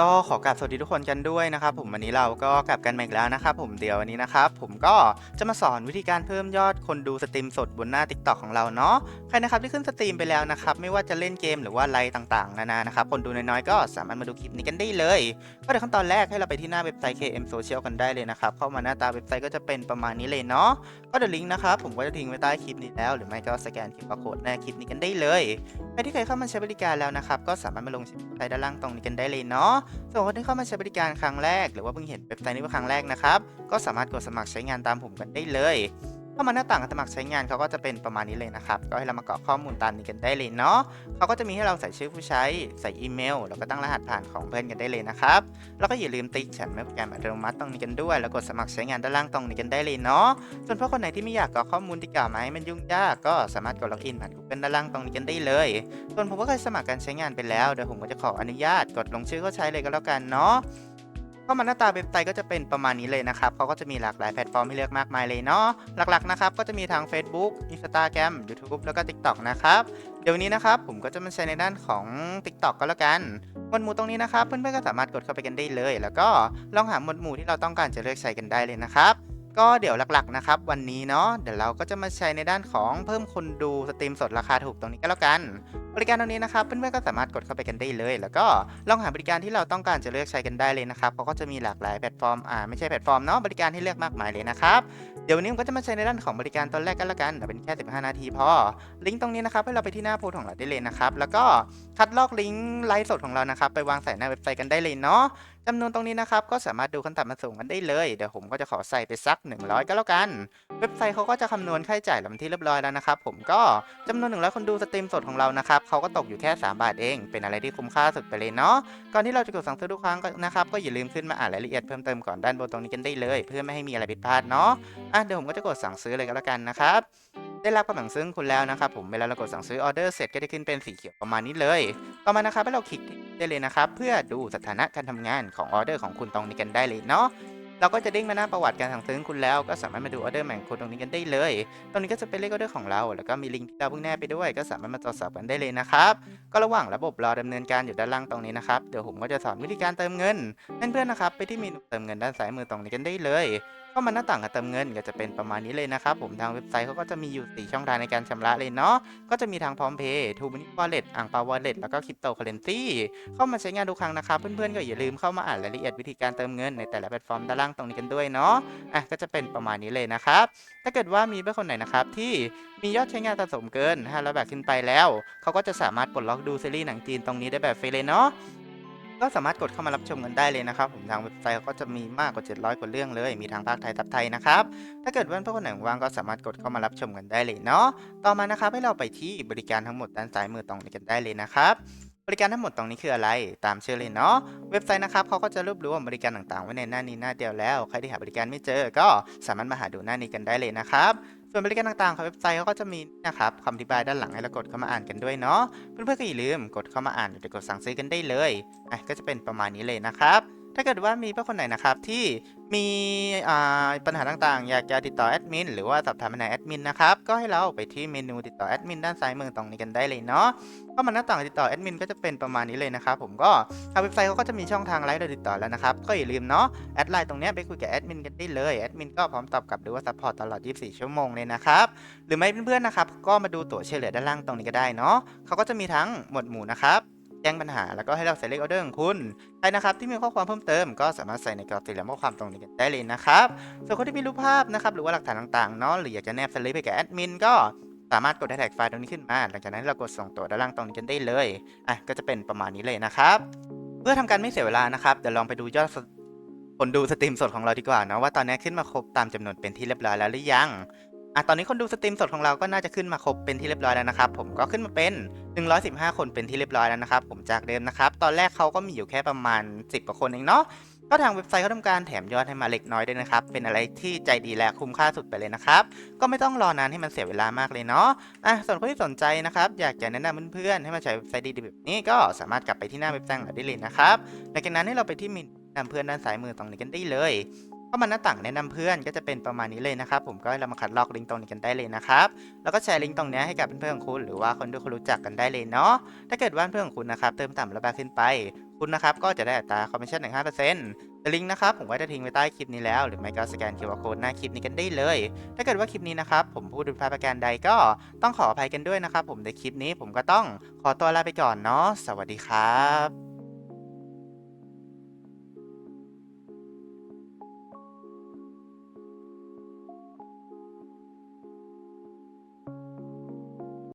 ก็ขอกราบสวัสดีทุกคนกันด้วยนะครับผมวันนี้เราก็กลับกันมาอีกแล้วนะครับผมเดี๋ยววันนี้นะครับผมก็จะมาสอนวิธีการเพิ่มยอดคนดูสตรีมสดบนหน้า Tik t o อกของเราเนาะใครนะครับที่ขึ้นสตรีมไปแล้วนะครับไม่ว่าจะเล่นเกมหรือว่าไลฟ์ต่างๆนานานะครับคนดูน้อยๆก็สามารถมาดูคลิปนี้กันได้เลยก็เดี๋ยวขั้นตอนแรกให้เราไปที่หน้าเว็บไซต์ KM Social กันได้เลยนะครับเข้ามาหน้าตาเว็บไซต์ก็จะเป็นประมาณนี้เลยเนาะก็เดี๋ยวลิงก์นะครับผมก็จะทิ้งไว้ใต้คลิปนี้แล้ว หรือไม่ก็สแกน QR Code หน้าคลิปนี้กันได้เลยใครที่เคยเข้ามาใช้บริการแล้วนะครับก็สามารถมาลงใช้ด้านล่างตรงนี้กันได้เลยเนาะสำหรับคนที่เข้ามาใช้บริการครั้งแรก หรือว่าเพิ่งเห็นเว็บไซต์นี้เป็นครั้งแรกนะครับ ก็สามารถกดสมัครใช้งานตามผมกันได้เลย เข้ามาหน้าต่างการสมัครใช้งานเขาก็จะเป็นประมาณนี้เลยนะครับ ก็ให้เรามากรอกข้อมูลตามนี้กันได้เลยเนาะเขาก็จะมีให้เราใส่ชื่อผู้ใช้ ใส่อีเมล แล้วก็ตั้งรหัสผ่านของเพื่อนกันได้เลยนะครับ แล้วก็อย่าลืมติ๊กฉันไม่โปรแกรมอัตโนมัติตรงนี้กันด้วย แล้วกดสมัครใช้งานด้านล่างตรงนี้กันได้เลยเนาะ ส่วนพวกคนไหนที่ไม่อยากกรอกข้อมูลที่กล่าวมาให้มันยุ่งยาก ก็สามารถกดล็อกอินผ่าน Google ด้านล่างตรงนี้กันได้เลย ส่วนผมก็เคยสมัครการใช้งานไปแล้ว เดี๋ยวผมก็จะขออนุญาตกดลงชื่อเข้าใช้เลยก็แล้วกันเนาะ เข้ามาหน้าตาเว็บไซต์ก็จะเป็นประมาณนี้เลยนะครับเขาก็จะมีหลากหลายแพลตฟอร์มให้เลือกมากมายเลยเนาะหลักๆนะครับก็จะมีทาง Facebook Instagram YouTube แล้วก็ TikTok นะครับเดี๋ยววนนี้นะครับผมก็จะมาใช้ในด้านของ TikTok ก็แล้วกันหมวดหมู่ตรงนี้นะครับเพื่อนๆก็สามารถกดเข้าไปกันได้เลย แล้วก็ลองหาหมวดหมู่ที่เราต้องการจะเลือกใช้กันได้เลยนะครับ ก็เดี๋ยวหลักๆนะครับ วันนี้เนาะเดี๋ยวเราก็จะมาใช้ในด้านของเพิ่มคนดูสตรีมสดราคาถูกตรงนี้ก็แล้วกัน บริการตรงนี้นะครับเพื่อนๆก็สามารถกดเข้าไปกันได้เลย แล้วก็ลองหาบริการที่เราต้องการจะเลือกใช้กันได้เลยนะครับเขาก็จะมีหลากหลายแพลตฟอร์มอ่าไม่ใช่แพลตฟอร์มเนาะบริการให้เลือกมากมายเลยนะครับเดี๋ยววันนี้ผมก็จะมาใช้ในด้านของบริการตอนแรกกันละกันเดี๋ยวเป็นแค่ 15 นาทีพอลิงก์ตรงนี้นะครับให้เราไปที่หน้าโพสของเราได้เลยนะครับแล้วก็คัดลอกลิงก์ไลฟ์สดของเรานะครับไปวางใส่หน้าเว็บไซต์กันได้เลยเนาะ จำนวนตรงนี้นะครับ ก็สามารถดูขั้นต่ำมาสูงกันได้เลย เดี๋ยวผมก็จะขอใส่ไปสัก 100 ก็แล้วกัน เว็บไซต์เขาก็จะคำนวณค่าใช้จ่ายเราเป็นที่เรียบร้อยแล้วนะครับ ผมก็จำนวนหนึ่งร้อยคนดูสตรีมสดของเรานะครับเขาก็ตกอยู่แค่ 3 บาทเอง เป็นอะไรที่คุ้มค่าสุดไปเลยเนาะ ก่อนที่เราจะกดสั่งซื้อทุกครั้งนะครับ ก็อย่าลืมขึ้นมาอ่านรายละเอียดเพิ่มเติมก่อนด้านบนตรงนี้กันได้เลย เพื่อไม่ให้มีอะไรผิดพลาดเนาะ อะเดี๋ยวผมก็จะกดสั่งซื้อเลยก็แล้วกันนะครับได้รับกำลังซื้อคุณแล้วนะครับผมเวลาเรากดสั่งซื้อออเดอร์เสร็จก็จะขึ้นเป็นสีเขียวประมาณนี้เลย ต่อมานะครับให้เราคลิก ได้เลยนะครับ เพื่อดูสถานะการทำงานของออเดอร์ของคุณตรงนี้กันได้เลยเนาะเราก็จะเด้งมาหน้าประวัติการสั่งซื้อคุณแล้วก็สามารถมาดูออเดอร์ใหม่ของคุณตรงนี้กันได้เลย ตรงนี้ก็จะเป็นเลขออเดอร์ของเรา แล้วก็มีลิงก์ที่เราเพิ่งแนบไปด้วย ก็สามารถมาตรวจสอบกันได้เลยนะครับ ก็ระหว่างระบบรอดำเนินการอยู่ด้านล่างตรงนี้นะครับ เดี๋ยวผมก็จะสอนวิธีการเติมเงิน เพื่อนๆนะครับ ไปที่เมนูเติมเงินด้านซ้ายมือตรงนี้กันได้เลยเข้ามาหน้าต่างการเติมเงินก็จะเป็นประมาณนี้เลยนะครับผมทางเว็บไซต์เขาก็จะมีอยู่ 4 ช่องทางในการชำระเลยเนาะก็จะมีทางพร้อมเพย์ทูมินิวอลเล็ตอ่างเปาวอลเล็ตแล้วก็คริปโตเคอเรนซีเข้ามาใช้งานทุกครั้งนะครับ เพื่อนๆก็อย่าลืมเข้ามาอ่านรายละเอียดวิธีการเติมเงินในแต่ละแพลตฟอร์มด้านล่างตรงนี้กันด้วยเนาะอะก็จะเป็นประมาณนี้เลยนะครับถ้าเกิดว่ามีเพื่อนคนไหนนะครับที่มียอดใช้งานสะสมเกิน500บาทขึ้นไปแล้วเขาก็จะสามารถปลดล็อกดูซีรีส์หนังจีนตรงนี้ได้แบบฟรีเลยเนาะ ก็สามารถกดเข้ามารับชมกันได้เลยนะครับ ผมทางเว็บไซต์เขาก็จะมีมากกว่า 700 กว่าเรื่องเลย มีทางภาคไทยทับไทยนะครับ ถ้าเกิดว่าเพื่อนคนไหนว่างก็สามารถกดเข้ามารับชมกันได้เลยเนาะ ต่อมานะครับให้เราไปที่บริการทั้งหมดด้านซ้ายมือตรงนี้กันได้เลยนะครับบริการทั้งหมดตรงนี้คืออะไร ตามชื่อเลยเนาะ เว็บไซต์นะครับเขาก็จะรวบรวมบริการต่างๆ ไว้ในหน้านี้หน้าเดียวแล้ว ใครที่หาบริการไม่เจอ ก็สามารถมาหาดูหน้านี้กันได้เลยนะครับ ส่วนบริการต่างๆของเว็บไซต์เขาก็จะมีนะครับคำอธิบายด้านหลังให้เรากดเข้ามาอ่านกันด้วยเนาะเพื่อนๆก็อย่าลืมกดเข้ามาอ่านหรือกดสั่งซื้อกันได้เลยอะก็จะเป็นประมาณนี้เลยนะครับ ถ้าเกิดว่ามีเพื่อนคนไหนนะครับที่มีปัญหาต่างๆ อยากจะติดต่อแอดมินหรือว่าสอบถามปัญหาแอดมินนะครับ ก็ให้เราไปที่เมนูติดต่อแอดมินด้านซ้ายมือตรงนี้กันได้เลยเนาะเข้ามาหน้าต่างติดต่อแอดมินก็จะเป็นประมาณนี้เลยนะครับผมก็ทางเว็บไซต์เขาก็จะมีช่องทางไลฟ์เราติดต่อแล้วนะครับ ก็อย่าลืมเนาะแอดไลน์ตรงนี้ไปคุยกับแอดมินกันได้เลยแอดมินก็พร้อมตอบกลับหรือว่าซัพพอร์ตตลอด 24 ชั่วโมงเลยนะครับหรือไม่เพื่อนๆนะครับก็มาดูตั๋วเฉลี่ยด้านล่างตรงนี้ก็ได้เนาะเขาก็จะมีทั้งหมวดหมู่นะครับ แจ้งปัญหาแล้วก็ให้เราใส่เลขออเดอร์ของคุณใครนะครับที่มีข้อความเพิ่มเติมก็สามารถใส่ในกรอบสี่เหลี่ยมข้อความตรงนี้กันได้เลยนะครับ ส่วนคนที่มีรูปภาพนะครับหรือว่าหลักฐานต่างๆเนาะหรืออยากจะแนบสลิปไปกับแอดมินก็สามารถกดแท็กไฟล์ตรงนี้ขึ้นมา หลังจากนั้นเรากดส่งตัวด้านล่างตรงนี้กันได้เลย อะ ก็จะเป็นประมาณนี้เลยนะครับ เพื่อทำการไม่เสียเวลานะครับ เดี๋ยวลองไปดูยอดคนดูสตรีมสดของเราดีกว่าเนาะว่าตอนนี้ขึ้นมาครบตามจำนวนเป็นที่เรียบร้อยแล้วหรือยัง อะตอนนี้คนดูสตรีมสดของเราก็น่าจะขึ้นมาครบเป็นที่เรียบร้อยแล้วนะครับ ผมก็ขึ้นมาเป็น 115 คนเป็นที่เรียบร้อยแล้วนะครับผมจากเดิมนะครับ ตอนแรกเขาก็มีอยู่แค่ประมาณ 10กว่าคนเองเนาะก็ทางเว็บไซต์เขาทำการแถมยอดให้มาเล็กน้อยด้วยนะครับ เป็นอะไรที่ใจดีและคุ้มค่าสุดไปเลยนะครับ ก็ไม่ต้องรอนานให้มันเสียเวลามากเลยเนาะอะส่วนคนที่สนใจนะครับ อยากจะแนะนำเพื่อนๆให้มาใช้เว็บไซต์ดีๆแบบนี้ก็สามารถกลับไปที่หน้าเว็บไซต์ของเราได้เลยนะครับหลังจากนั้นให้เราไปที่มนูแนนำเพื่อนด้านซ้ายมือตรงนี้กันได้เลย เข้ามาหน้าต่างแนะนำเพื่อนก็จะเป็นประมาณนี้เลยนะครับผมก็เรามาคัดลอกลิงก์ตรงนี้กันได้เลยนะครับแล้วก็แชร์ลิงก์ตรงนี้ให้กับเพื่อนๆของคุณหรือว่าคนที่คุณรู้จักกันได้เลยเนาะถ้าเกิดว่าเพื่อนของคุณนะครับเติมต่ำระบายขึ้นไปคุณนะครับก็จะได้อัตราคอมมิชชั่นถึง5%แต่ลิงก์นะครับผมก็จะทิ้งไว้ใต้คลิปนี้แล้ว หรือไม่ก็สแกน QR Code หน้าคลิปนี้กันได้เลย ถ้าเกิดว่าคลิปนี้นะครับผมพูดผิดพลาดประการใดก็ต้องขออภัยกันด้วยนะครับผมในคลิปนี้ผมก็ต้องขอตัวลาไปก่อนเนาะสวัสดีครับ